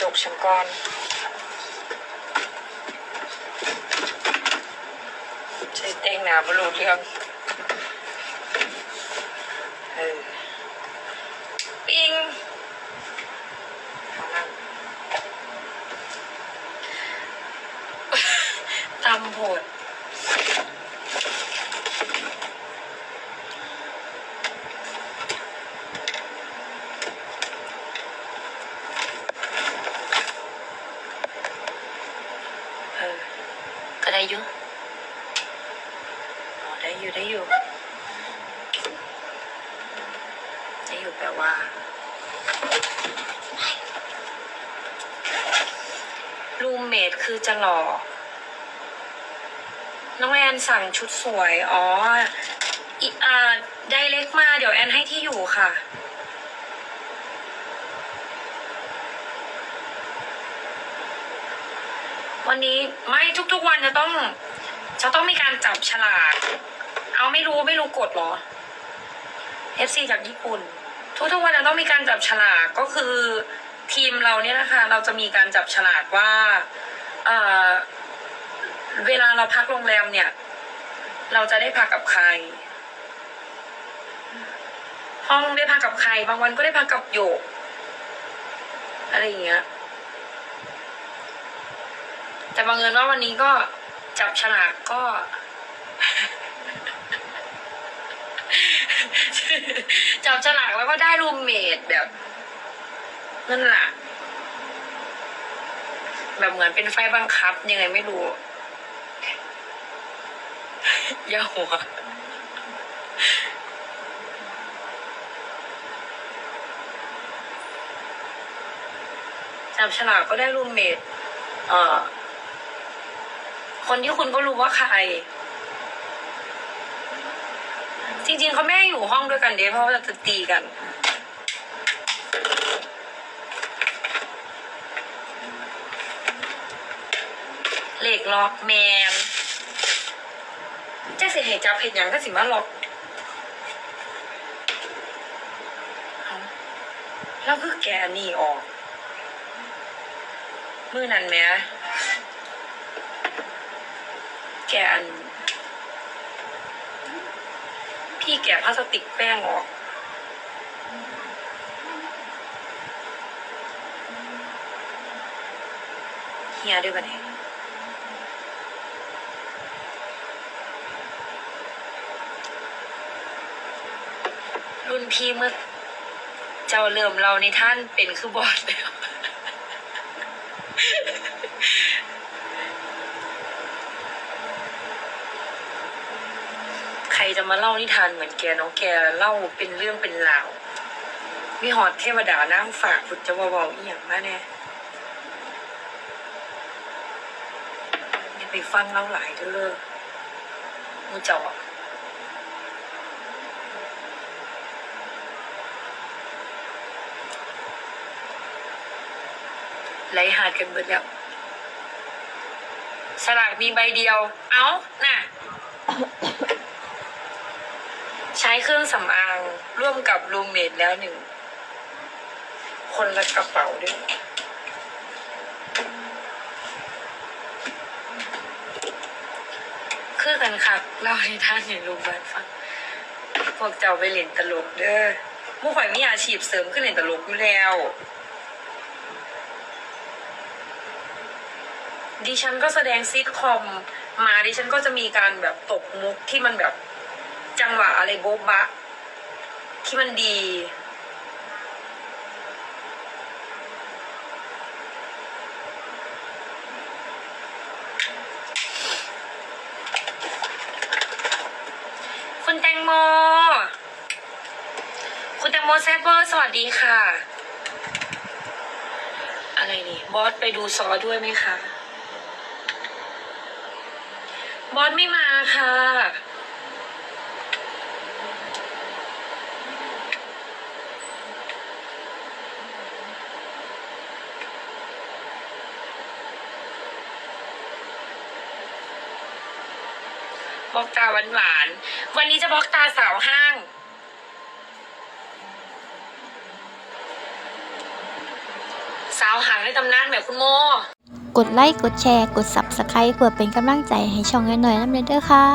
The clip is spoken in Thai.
จบหน้ากระจกฉันก่อนใช้เต้งหนาบรูเรื่องเออปิงเอานั่ง ตำโผดเออ ก็ได้อยู่อ๋อได้อยู่ได้อยู่ได้อยู่แปลว่ารูมเมทคือจะหล่อ น้องแอนสั่งชุดสวย อ๋ออีอ่าได้เล็กมา เดี๋ยวแอนให้ที่อยู่ค่ะ วันนี้ไม่ทุกๆวันจะต้องจะต้องมีการจับฉลาก เอาไม่รู้ไม่รู้กฎหรอ FC จากญี่ปุ่น ทุกๆวันจะต้องมีการจับฉลากก็คือทีมเราเนี่ยนะคะ เราจะมีการจับฉลากว่าเออเวลาเราพักโรงแรมเนี่ย เราจะได้พักกับใคร ห้องได้พักกับใคร บางวันก็ได้พักกับโยกอะไรอย่างเงี้ย แต่บางเอิญว่าวันนี้ก็จับฉลากก็ จับฉลากแล้วก็ได้รูมเมทแบบนั่นแหละแบบเหมือนเป็นไฟบังคับยังไงไม่รู้ย่าหัวจับฉลากก็ได้รูมเมทเอ่อ คนที่คุณก็รู้ว่าใคร จริงๆเขาไม่ให้อยู่ห้องด้วยกันเด้เพราะว่าจะตีกันเหล็กล็อกแมนจะสิเหตุจับเหตุอย่างก็สิมาล็อกแล้วคือแกนี่ออก มือนั่นแหม่ แกอัน พี่แกะพลาสติกแป้งออกเฮียด้วยกันเองรุ่นพี่เมื่อเจ้าเริ่มเราในท่านเป็นคือบอดแล้ว ใคร จะมาเล่านิทานเหมือนแกน้องแกเล่าเป็นเรื่องเป็นราวมีหอดเทวดานั่งฝากพุทธวาเวาอีหยังมาแน่อย่าไปฟังเล่าหลายเด้อมูเจาะไหลหาดกันเบิดแล้วสลากมีใบเดียว เอ้าน่ะ ใช้เค รื่องสำอางร่วมกับรูมเมทแล้วหนึ่ง คนละกระเป๋าด้วยคือกันค่ะเล่าให้ท่านในรูมบ้านฟังพวกเจ้าไปเล่นตลกเด้อมู่ข่อยมีอาชีพเสริมขึ้นเล่นตลกอยู่แล้ว ดิฉันก็แสดงซิทคอมมาดิฉันก็จะมีการแบบตบมุกที่มันแบบจังหวะอะไรโบ๊ะบะ ที่มันดี คุณแตงโม คุณแตงโมแซดเวอร์สวัสดีค่ะ อะไรนี่ บอสไปดูซอด้วยไหมคะ บอสไม่มาค่ะ ล็อกตาหวานหวานวันนี้จะบล็อกตาสาวห้าง สาวหางในตำนานแบบคุณโม กดไลค์ กดแชร์ กด Subscribe เพื่อเป็นกำลังใจให้ช่องน้อยๆน้ำเด้อค่ะ